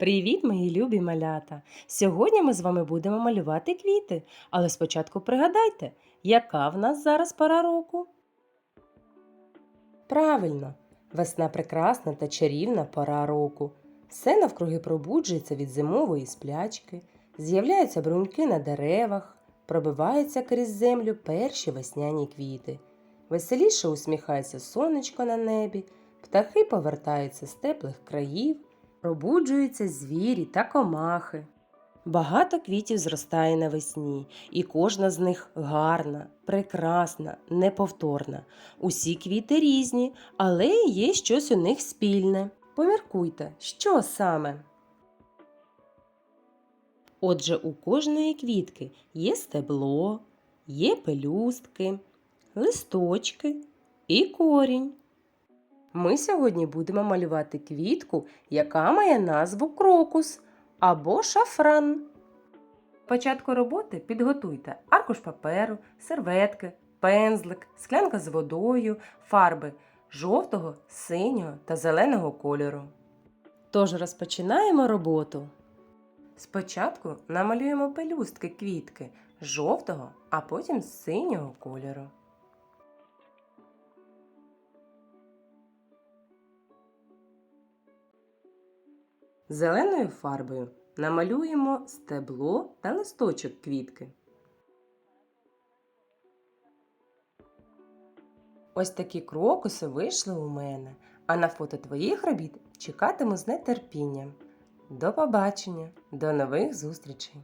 Привіт, мої любі малята! Сьогодні ми з вами будемо малювати квіти, але спочатку пригадайте, яка в нас зараз пора року? Правильно, весна прекрасна та чарівна пора року. Все навкруги пробуджується від зимової сплячки, з'являються бруньки на деревах, пробиваються крізь землю перші весняні квіти. Веселіше усміхається сонечко на небі, птахи повертаються з теплих країв, пробуджуються звірі та комахи. Багато квітів зростає навесні, і кожна з них гарна, прекрасна, неповторна. Усі квіти різні, але є щось у них спільне. Поміркуйте, що саме? Отже, у кожної квітки є стебло, є пелюстки, листочки і корінь. Ми сьогодні будемо малювати квітку, яка має назву крокус або шафран. Початку роботи підготуйте аркуш паперу, серветки, пензлик, склянка з водою, фарби жовтого, синього та зеленого кольору. Тож розпочинаємо роботу. Спочатку намалюємо пелюстки квітки жовтого, а потім синього кольору. Зеленою фарбою намалюємо стебло та листочок квітки. Ось такі крокуси вийшли у мене, а на фото твоїх робіт чекатиму з нетерпінням. До побачення, до нових зустрічей!